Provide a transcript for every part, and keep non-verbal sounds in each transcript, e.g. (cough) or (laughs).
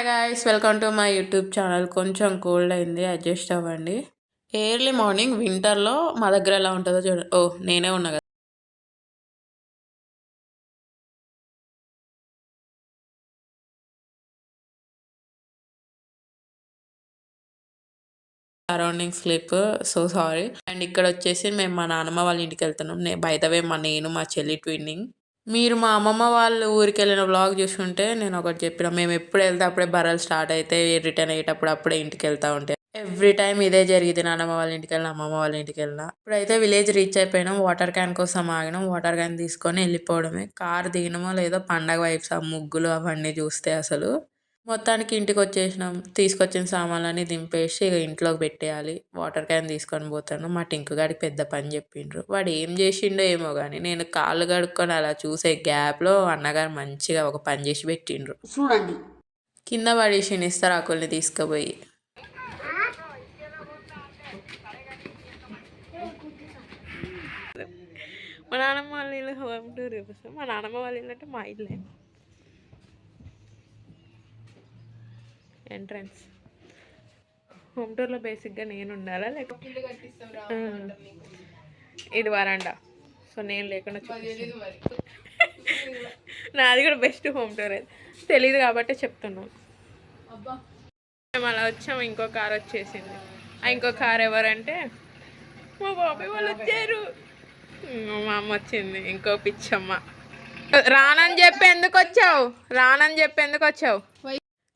Hi guys welcome to my YouTube channel కొంచెం cold అయింది adjust అవ్వండి. ఎర్లీ మార్నింగ్ వింటర్లో మా దగ్గర ఎలా ఉంటుందో చూడండి ఓ నేనే ఉన్నా కదా. Surrounding slip so sorry and ఇక్కడ వచ్చేసి మేము మా నాన్నమ్మ వాళ్ళ ఇంటికి వెళ్తున్నాం. నే బయటవే మా నేను మా చెల్లి ట్విన్నింగ్ మీరు మా అమ్మమ్మ వాళ్ళ ఊరికి వెళ్ళిన వ్లాగ్ చూసుంటే నేను ఒకటి చెప్పిన మేము ఎప్పుడు వెళ్తే అప్పుడే బర్రెలు స్టార్ట్ అయితే రిటర్న్ అయ్యేటప్పుడు అప్పుడే ఇంటికి వెళ్తా ఉంటే. ఎవ్రీ టైం ఇదే జరిగింది నాన్నమ్మ వాళ్ళ ఇంటికి వెళ్ళిన అమ్మమ్మ వాళ్ళ ఇంటికి వెళ్ళిన. ఇప్పుడైతే విలేజ్ రీచ్ అయిపోయినాం వాటర్ క్యాన్ కోసం ఆగినాం. వాటర్ క్యాన్ తీసుకొని వెళ్ళిపోవడమే. కార్ దిగినమో లేదో పండగ వైబ్స్ ఆ ముగ్గులు అవన్నీ చూస్తే అసలు. మొత్తానికి ఇంటికి వచ్చేసినాం తీసుకొచ్చిన సామాన్లన్నీ దింపేసి ఇక ఇంట్లోకి పెట్టేయాలి. వాటర్ క్యాన్ తీసుకొని పోతాను. మా టింకు గాడికి పెద్ద పని చెప్పిండ్రు. వాడు ఏం చేసిండో ఏమో కానీ నేను కాళ్ళు కడుక్కొని అలా చూసే గ్యాప్లో అన్నగారు మంచిగా ఒక పని చేసి పెట్టిండ్రు. చూడండి. కింద పడేసి ఇస్తరాకుల్ని తీసుకుపోయి. మా నాన్నమ్మ వాళ్ళ ఇల్లు హోమ్ టూర్ చూపిస్తాం మా నాన్నమ్మ వాళ్ళ ఇల్లు అంటే మా ఇల్లే. ఎంట్రన్స్. హోమ్ టూర్లో బేసిక్గా నేను ఉండాలా లేకపోతే. ఇది వరండా. సో నేను లేకుండా. నాది కూడా బెస్ట్ హోమ్ టూర్ అది తెలియదు కాబట్టి చెప్తున్నాను మేము అలా వచ్చాము ఇంకో కార్ వచ్చేసింది. ఆ ఇంకో కార్ ఎవరంటే మా బాబాయ్ వాళ్ళు వచ్చారు. మా అమ్మ వచ్చింది ఇంకో పిచ్చమ్మ. రానని చెప్పి ఎందుకు వచ్చావు? రానని చెప్పి ఎందుకు వచ్చావు?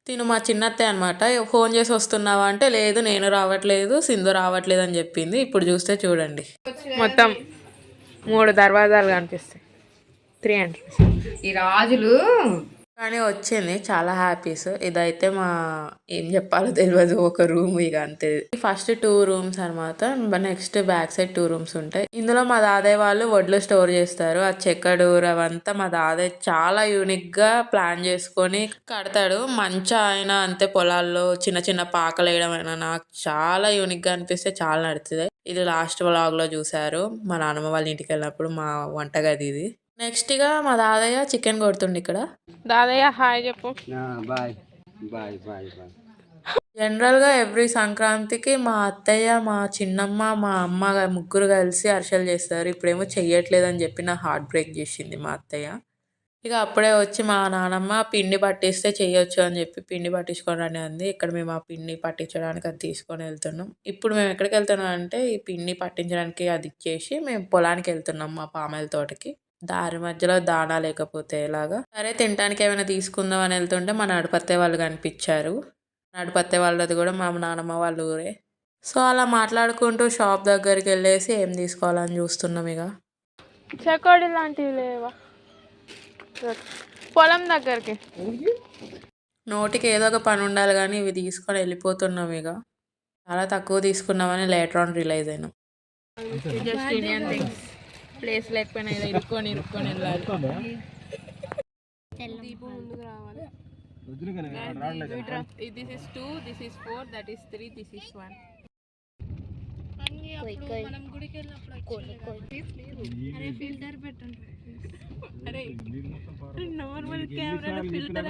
తిను మా చిన్నత్తే అనమాట ఫోన్ చేసి వస్తున్నావా? అంటే లేదు నేను రావట్లేదు సింధు రావట్లేదు అని చెప్పింది. ఇప్పుడు చూస్తే చూడండి. మొత్తం మూడు దర్వాజాలు కనిపిస్తాయి. త్రీ ఎంట్రన్స్ ఈ రాజులు కానీ వచ్చింది. చాలా హ్యాపీస్. ఇదైతే మా ఏం చెప్పాలో తెలియదు ఒక రూమ్ ఇక అంతే. ఫస్ట్ టూ రూమ్స్ అనమాట next back side two rooms ఉంటాయి. ఇందులో మా దాదయ్య వాళ్ళు వడ్లు స్టోర్ చేస్తారు. ఆ చెక్కడూరు అవంతా మా దాదయ్య చాలా యూనిక్గా ప్లాన్ చేసుకొని కడతాడు. మంచి ఆయన అంతే పొలాల్లో చిన్న చిన్న పాకలు వేయడం అయినా నాకు చాలా యూనిక్గా అనిపిస్తే చాలా నడుతుంది ఇది లాస్ట్ వ్లాగ్లో లో చూసారు మా నాన్నమ్మ వాళ్ళ ఇంటికి వెళ్ళినప్పుడు మా వంటగది ఇది. నెక్స్ట్గా మా దాదయ్య చికెన్ కొడుతుండు ఇక్కడ. దాదయ్య హాయ్ చెప్పు. బాయ్. Bye bye bye. జనరల్గా ఎవ్రీ సంక్రాంతికి మా అత్తయ్య మా చిన్నమ్మ మా అమ్మ ముగ్గురు కలిసి అరిసెలు చేస్తారు. ఇప్పుడేమో చెయ్యట్లేదు అని చెప్పి నా హార్ట్ బ్రేక్ చేసింది మా అత్తయ్య. ఇక అప్పుడే వచ్చి మా నానమ్మ పిండి పట్టిస్తే చెయ్యొచ్చు అని చెప్పి పిండి పట్టించుకొని రండి అంది. ఇక్కడ మేము ఆ పిండి పట్టించడానికి అది తీసుకొని వెళ్తున్నాం. ఇప్పుడు మేము ఎక్కడికి వెళ్తున్నాం అంటే ఈ పిండి పట్టించడానికి అది ఇచ్చేసి మేము పొలానికి వెళ్తున్నాం మా పామాయిల తోటకి. దారి మధ్యలో దానా లేకపోతే ఎలాగా? సరే తినడానికి ఏమైనా తీసుకుందాం అని వెళ్తుంటే మా నడపత్తే వాళ్ళు కనిపించారు. నడపత్తే వాళ్ళది కూడా మా నానమ్మ వాళ్ళ ఊరే. సో అలా మాట్లాడుకుంటూ షాప్ దగ్గరికి వెళ్ళేసి ఏం తీసుకోవాలని చూస్తున్నాం ఇక. చెకోడి లాంటివి లేవా? పొలం దగ్గరికి. నోటికి ఏదో ఒక పని ఉండాలి కానీ ఇవి తీసుకొని వెళ్ళిపోతున్నాం ఇక. చాలా తక్కువ తీసుకున్నామని లేటర్ ఆన్ రిలైజ్ అయినాం. జస్ట్ ఇండియన్ థింగ్స్ ప్లేస్ లేకపోయినా ఇలా ఇరుక్కొని ఇరుక్కొని వెళ్ళాలి. This is two this is four that is three this is one అరే normal camera filter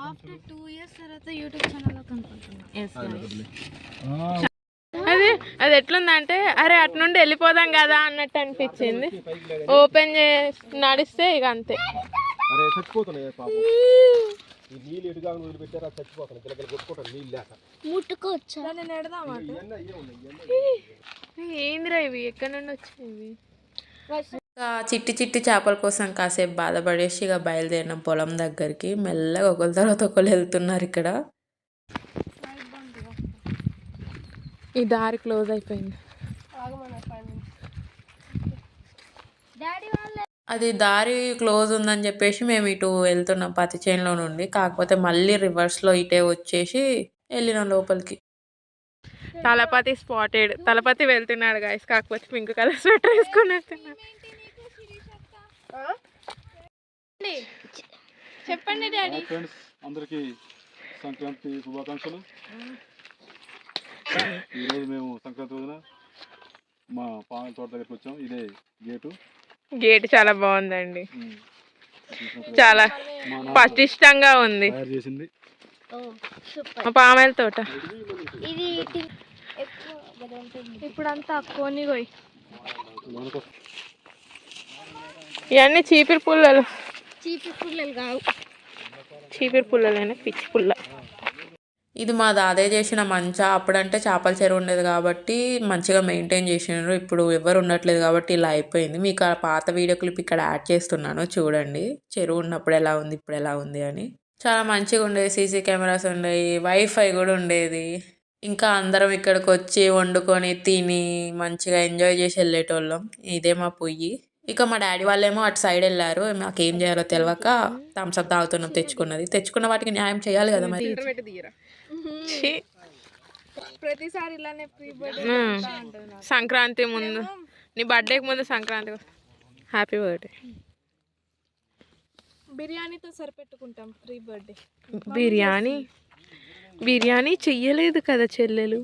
after two years తర్వాత యూట్యూబ్ ఛానల్లో అది ఎట్లుందంటే అరే అటు నుండి వెళ్ళిపోదాం కదా అన్నట్టు అనిపించింది. ఓపెన్ చేసి నడిస్తే ఇక అంతే. ఏందిరా ఇవి? ఎక్కడి నుండి చిట్టి చిట్టి చేపల కోసం కాసేపు బాధపడేసి ఇక బయలుదేరినాం పొలం దగ్గరికి. మెల్లగా ఒకరి తర్వాత ఒకరు వెళ్తున్నారు ఇక్కడ. ఈ దారి క్లోజ్ అయిపోయింది. అది దారి క్లోజ్ ఉందని చెప్పేసి మేము ఇటు వెళ్తున్నాం పత్తి చేనులో నుండి. కాకపోతే మళ్ళీ రివర్స్లో ఇటే వచ్చేసి వెళ్ళినాం లోపలికి. తలపతి స్పాటెడ్ తలపతి వెళ్తున్నాడు గాయస్ కాకపోతే పింక్ కలర్ స్వెటర్ వేసుకొని వెళ్తున్నాడు. చెప్పండి డాడీ. ఫ్రెండ్స్ అందరికీ సంక్రాంతి శుభాకాంక్షలు. ఈరోజు మేము సంక్రాంతి రోజున మా పాముల తోట దగ్గరికి వచ్చాం. ఇదే గేటు. గేట్ చాలా బాగుందండి. చాలా పటిష్టంగా ఉంది. తయారు చేసింది. సూపర్. మా పామాయిల తోట. ఇది ఇప్పుడంతా కోని పోయి ఇవన్నీ చీపిరి పుల్లలు. చీపి పుల్లలు కావు. చీపిరి పుల్లలైన? పిచ్చి పుల్ల. ఇది మా దాదే చేసిన మంచా. అప్పుడంటే చేపల చెరువు ఉండేది కాబట్టి మంచిగా మెయింటైన్ చేసినారు. ఇప్పుడు ఎవరు ఉండట్లేదు కాబట్టి ఇలా అయిపోయింది. మీకు ఆ పాత వీడియో క్లిప్ ఇక్కడ యాడ్ చేస్తున్నాను. చూడండి. చెరువు ఉన్నప్పుడు ఎలా ఉంది ఇప్పుడు ఎలా ఉంది అని. చాలా మంచిగా ఉండేది. సీసీ కెమెరాస్ ఉండేవి. వైఫై కూడా ఉండేది. ఇంకా అందరం ఇక్కడికి వచ్చి వండుకొని తిని మంచిగా ఎంజాయ్ చేసి వెళ్ళేటోళ్ళం. ఇదే మా పొయ్యి. ఇక మా డాడీ వాళ్ళేమో అటు సైడ్ వెళ్ళారు. మాకేం చేయాలో తెలియక థమ్స్అప్ తాగుతున్నాం. తెచ్చుకున్నది. తెచ్చుకున్న వాటికి న్యాయం చేయాలి కదా మరి. ప్రతిసారి ఇలానే ప్రీ మ్మ్. సంక్రాంతి ముందు. నీ బర్త్డేకి ముందు సంక్రాంతి. హ్యాపీ బర్త్డే బిర్యానీతో సరిపెట్టుకుంటాం ప్రీ బర్త్డే. బిర్యానీ? బిర్యానీ చెయ్యలేదు కదా చెల్లెలు.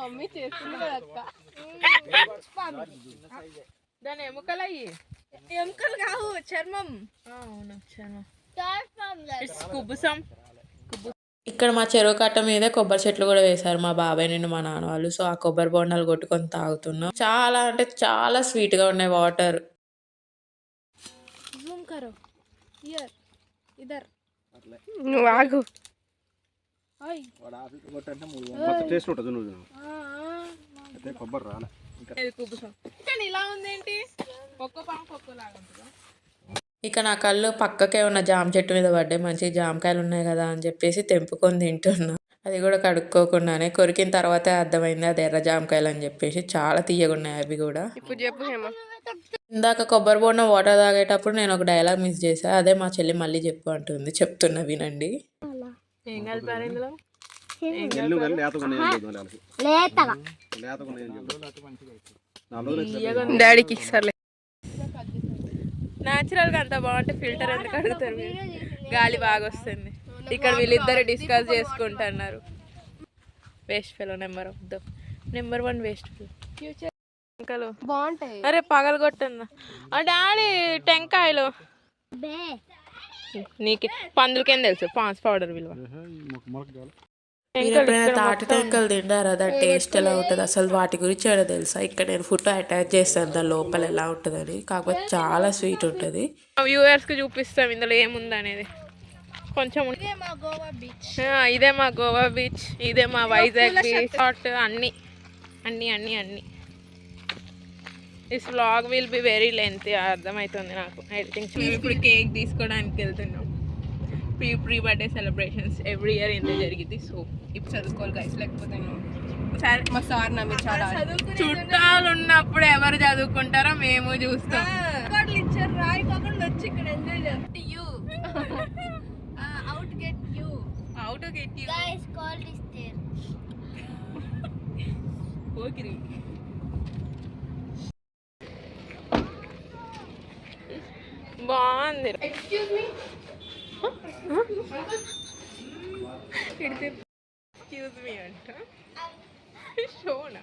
మమ్మీ చేస్తుంది అక్క. దాని ఎముకలు అయ్యి. ఎముకలు కావు చర్మం. అవును ఇట్స్ ఇక్కడ మా చెరువు కట్ట మీద కొబ్బరి చెట్లు కూడా వేశారు మా బాబాయ్ నిన్ను మా నాన్న వాళ్ళు. సో ఆ కొబ్బరి బొండాలు కొట్టుకొని తాగుతున్నాం. చాలా అంటే చాలా sweet గా ఉన్నాయి వాటర్. నువ్వు ఆగు. కొబ్బరి రాలే. ఇలా ఉందేంటి? ఒక్క పాము ఒక్కలాగా ఉంటుందా? ఇక నా కళ్ళు పక్కకే ఉన్న జామ చెట్టు మీద పడ్డాయి. మంచి జామకాయలు ఉన్నాయి కదా అని చెప్పేసి తెంపుకొని తింటున్నా. అది కూడా కడుక్కోకుండానే కొరికిన తర్వాతే అర్థమైంది అది ఎర్ర జామకాయలు అని చెప్పేసి. చాలా తీయగా ఉన్నాయి అవి కూడా. ఇప్పుడు చెప్పు హేమ. ఇందాక కొబ్బరి బొండం వాటర్ తాగేటప్పుడు నేను ఒక డైలాగ్ మిస్ చేశా. అదే మా చెల్లి మళ్ళీ చెప్పు అంటుంది. చెప్తున్నా వినండి. డాడీకి సర్లే న్యాచురల్గా అంత బాగుంటే ఫిల్టర్ ఎందుకు అడుగుతారు? గాలి బాగా వస్తుంది. ఇక్కడ వీళ్ళిద్దరు డిస్కస్ చేసుకుంటున్నారు. Waste fellow number of the number one waste fellow future టెంకాయలు బాగుంటాయి. అరే పగలు కొట్టన్నా ఆ డాడీ టెంకాయలు. నీకే పందులకేం తెలుసు? పాన్స్ పౌడర్ విలువ. మొలక కావాలి తాటి టెంకలు తింటారా? దాని టేస్ట్ ఎలా ఉంటుంది? అసలు వాటి గురించి ఏదో తెలుసా? ఇక్కడ నేను ఫోటో అటాచ్ చేస్తాను దాని లోపల ఎలా ఉంటుందని. కాకపోతే చాలా స్వీట్ ఉంటుంది. వ్యూవర్స్కి చూపిస్తాం ఇందులో ఏముంది అనేది. కొంచెం ఇదే మా గోవా బీచ్. ఆ, ఇదే మా గోవా బీచ్ ఇదే మా వైజాగ్ బీచ్. అన్ని అన్ని అన్ని అన్ని. This vlog will be very length అర్థమవుతుంది నాకు. ఎడిటింగ్ ఇప్పుడు కేక్ తీసుకోవడానికి వెళ్తున్నాం. Pre pre birthday celebrations every year ఇంత జరిగింది. సో ఇప్పుడు చదువుకోవాలి గైస్ లేకపోతే సరే మా సార్ నా మీరు చాలా చుట్టాలు ఉన్నప్పుడు ఎవరు చదువుకుంటారో మేము చూస్తాం. వచ్చి ఇక్కడ ఎంజాయ్ చేస్తే you out get you out get you guys call this there Pokiri బాగుంది ఎక్స్క్యూజ్ మీ ఎక్స్క్యూజ్ మీ అంట. షోనా?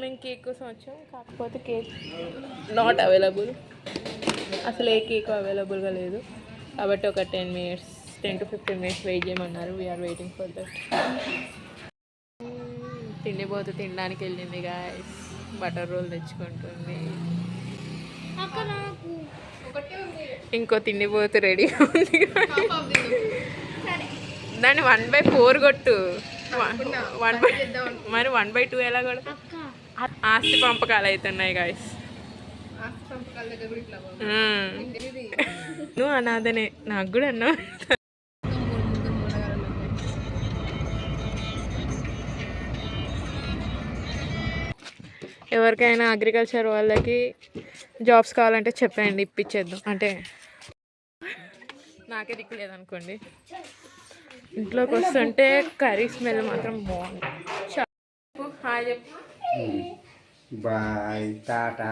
మేము కేక్ కోసం వచ్చాం కాకపోతే కేక్ నాట్ అవైలబుల్ అసలు ఏ కేక్ అవైలబుల్గా లేదు. కాబట్టి ఒక ten minutes ten to fifteen minutes wait చేయమన్నారు. వీఆర్ వెయిటింగ్ ఫర్ దట్ తిండిపోతు తినడానికి వెళ్ళింది గాయస్ బటర్ రోల్ తెచ్చుకుంటుంది. అక్కడ ఇంకో తిండిపోతు రెడీ ఉంది. దాన్ని వన్ బై ఫోర్ కొట్టు. వన్ బై మరి వన్ బై టూ ఎలా కూడా అక్క. ఆస్తి పంపకాలు అవుతున్నాయి గాయస్ నువ్వు అనాథనే. నాకు కూడా అన్నావు ఎవరికైనా అగ్రికల్చర్ వాళ్ళకి జాబ్స్ కావాలంటే చెప్పండి ఇప్పించేద్దాం అంటే నాకే దిక్కు లేదనుకోండి. ఇంట్లోకి వస్తుంటే కర్రీ స్మెల్ మాత్రం బాగుంది హాయ్ చెప్పు. బాయ్ టాటా.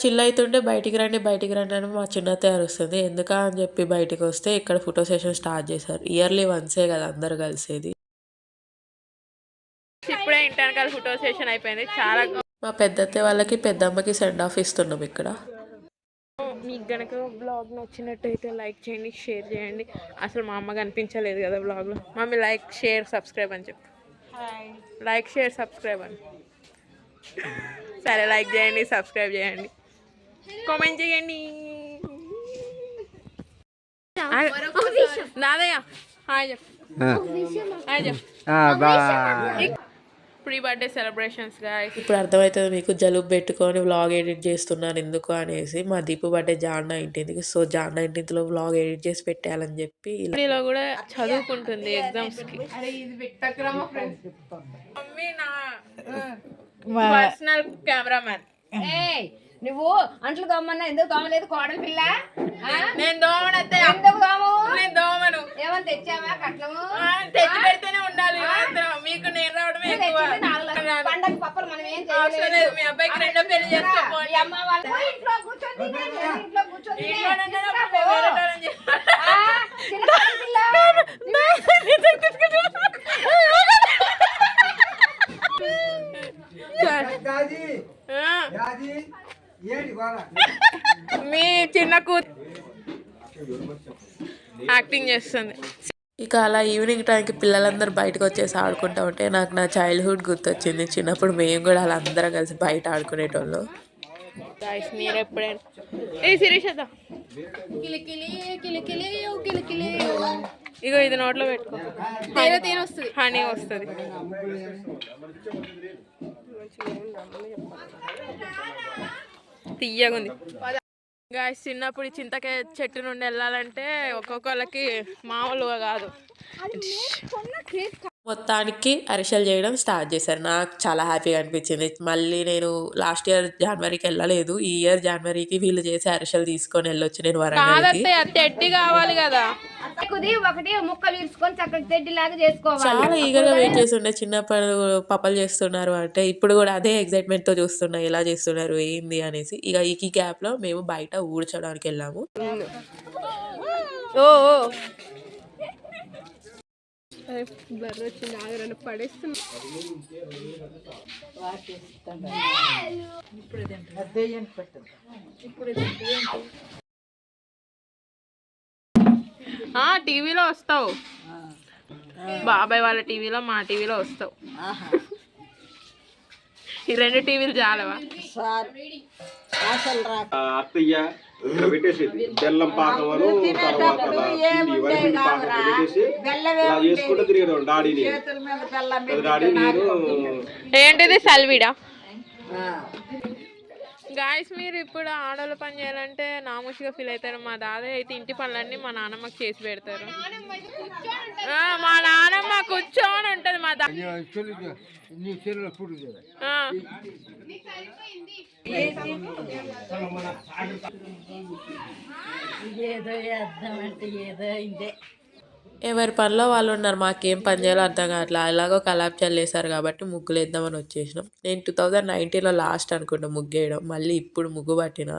చిల్ అవుతుంటే బయటికి రండి బయటికి రండి అని మా చిన్నత్త అరుస్తుంది ఎందుకా అని చెప్పి బయటికి వస్తే ఇక్కడ ఫోటో సెషన్ స్టార్ట్ చేశారు. ఇయర్లీ వన్సే కదా అందరు కలిసేది. ఇప్పుడే ఇంటర్నల్ ఫోటో సెషన్ అయిపోయింది. చాలా మా పెద్దత్త వాళ్ళకి పెద్దమ్మకి సెండ్ ఆఫ్ ఇస్తున్నాం ఇక్కడ. మీకు గనక బ్లాగ్ నచ్చినట్టయితే లైక్ చేయండి షేర్ చేయండి. అసలు మా అమ్మ కనిపించలేదు కదా బ్లాగ్లో మమ్మీ లైక్ షేర్ సబ్స్క్రైబ్ అని చెప్పు. లైక్ షేర్ సబ్స్క్రైబ్ అని. సరే లైక్ చేయండి సబ్స్క్రైబ్ చేయండి. కామెంట్ చేయండి. నాదయ్య హాయ్ చెప్పు. హాయ్ చెప్పు. ప్రీ బర్త్డే సెలబ్రేషన్స్ గాయస్ ఇప్పుడు అర్థమవుతుంది మీకు జలుబు పెట్టుకొని వ్లాగ్ ఎడిట్ చేస్తున్నాను ఎందుకు అనేసి. మా దీపు బర్త్డే జాన్ నైన్టీన్త్కి సో జాన్ నైన్టీన్త్లో వ్లాగ్ ఎడిట్ చేసి పెట్టాలని చెప్పి ఇలా కూడా చదువుకుంటుంది ఎగ్జామ్స్కి. మమ్మీ నా పర్సనల్ కెమెరామ్యాన్ ఏయ్ నువ్వు అంట్లు దోమన్నా ఎందుకు దోమలేదు కోడలి పిల్ల? ఆ? నేను దోమను అత్తయ్య ఎందుకు దోము? నేను దోమను. ఏమని తెచ్చావా కట్నము ఆ, తెచ్చి పెడితేనే ఉండాలి. మీకు నేను రావడమే. పండగ పప్పలు మనం ఏం చేయలేదు లేదు. మీ అబ్బాయికి రెండో పెళ్ళి అమ్మ వాళ్ళ ఇంట్లో కూర్చొని ఇంట్లో కూర్చొని పిల్ల. (laughs) (laughs) (laughs) మీ చిన్న కూతురు యాక్టింగ్ చేస్తుంది. ఇక అలా ఈవినింగ్ టైంకి పిల్లలందరూ బయటకు వచ్చేసి ఆడుకుంటా ఉంటే నాకు నా చైల్డ్హుడ్ గుర్తొచ్చింది. చిన్నప్పుడు మేము కూడా అలా అందరం కలిసి బయట ఆడుకునేటోళ్ళం. మీరు ఎప్పుడైనా ఏ ఇగో ఇది నోట్లో పెట్టుకో. వస్తుంది. హనీ వస్తుంది. తీయగుంది. గాయస్ చిన్నప్పుడు చింతకాయ చెట్టు నుండి వెళ్ళాలంటే ఒక్కొక్కళ్ళకి మామూలుగా కాదు. మొత్తానికి అరిసెలు చేయడం స్టార్ట్ చేశారు. నాకు చాలా హ్యాపీగా అనిపించింది. మళ్ళీ నేను లాస్ట్ ఇయర్ జనవరికి వెళ్ళలేదు. ఈ ఇయర్ జనవరికి వీళ్ళు చేసే అరిసెలు తీసుకొని వెళ్ళొచ్చు నేను తెడ్డి కావాలి కదా. కుది ఒకటి చక్కగా తెడ్డిలాగా చేసుకోవాలి. చాలా ఈగగా వెయిట్ చేస్తుండే. చిన్నప్పుడు పప్పలు చేస్తున్నారు అంటే ఇప్పుడు కూడా అదే excitement తో చూస్తున్నా ఎలా చేస్తున్నారు ఏంది అనేసి. ఇక ఈ గ్యాప్లో మేము బయట ఊడ్చడానికి వెళ్ళాము. ఓ ఓ. ఆ టీవీలో వస్తావు. బాబాయ్ వాళ్ళ టీవీలో మా టీవీలో వస్తావు. ఈ రెండు టీవీలు చాలవా? అత్తయ్య పెట్టేసేది బెల్లం పాకమను తర్వాత పిండి వరిపిండి పాకం ఇక్కడ పెట్టేసి ఇలా చేసుకుంటూ డాడీ నేను డాడీ నేను ఏంటిది సల్విడా? గాయస్ మీరు ఇప్పుడు ఆడవాళ్ళు పని చేయాలంటే నామూషిగా ఫీల్ అవుతారు. మా దాదాపు అయితే ఇంటి పనులన్నీ మా నాన్నమ్మకి చేసి పెడతారు. ఆ, మా నాన్నమ్మ కూర్చొని ఉంటది మా దా ఆ. ఎవరి పనిలో వాళ్ళు ఉన్నారు మాకేం పని చేయాలో అర్థం కావట్లేదు అలాగో కలాప్ చల్లేశారు కాబట్టి ముగ్గులు వేద్దామని వచ్చేసినాం. నేను టూ థౌజండ్ నైన్టీన్లో లాస్ట్ అనుకుంటా ముగ్గు వేయడం. మళ్ళీ ఇప్పుడు ముగ్గు పట్టిన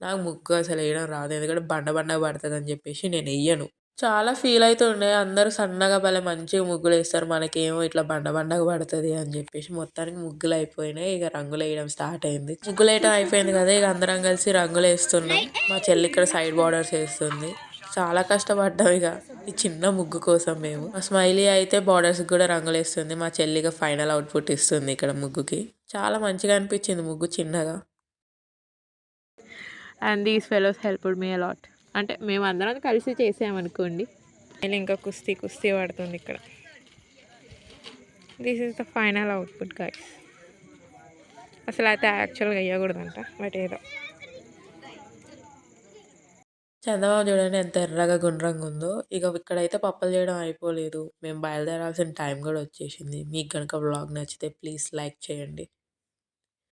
నాకు ముగ్గు అసలు వేయడం రాదు. ఎందుకంటే బండ బండ పడుతుంది అని చెప్పేసి నేను వెయ్యను చాలా ఫీల్ అవుతుండే అందరూ సన్నగా భలే మంచిగా ముగ్గులు వేస్తారు. మనకేమో ఇట్లా బండ బండగా పడుతుంది అని చెప్పేసి మొత్తానికి ముగ్గులు అయిపోయినాయి. ఇక రంగులు వేయడం స్టార్ట్ అయింది. ముగ్గులు వేయడం అయిపోయింది కదా ఇక అందరం కలిసి రంగులు వేస్తున్నాం. మా చెల్లి ఇక్కడ సైడ్ బార్డర్స్ వేస్తుంది. చాలా కష్టపడ్డాం ఇక. ఈ చిన్న ముగ్గు కోసం మేము. మా స్మైలీ అయితే బార్డర్స్ కూడా రంగులు వేస్తుంది మా చెల్లిగా ఫైనల్ అవుట్పుట్ ఇస్తుంది ఇక్కడ ముగ్గుకి. చాలా మంచిగా అనిపించింది ముగ్గు చిన్నగా. And these fellows helped me a lot అంటే మేము అందరం కలిసి చేసామనుకోండి నేను ఇంకా కుస్తీ కుస్తీ పడుతుంది ఇక్కడ. This is the final output guys అసలు అయితే యాక్చువల్గా వేయకూడదంట బట్ ఏదో. చందమామ చూడండి ఎంత ఎర్రగా గుండ్రంగా ఉందో. ఇక ఇక్కడైతే పప్పలు చేయడం అయిపోలేదు. మేము బయలుదేరాల్సిన టైం కూడా వచ్చేసింది. మీకు కనుక వ్లాగ్ నచ్చితే ప్లీజ్ లైక్ చేయండి.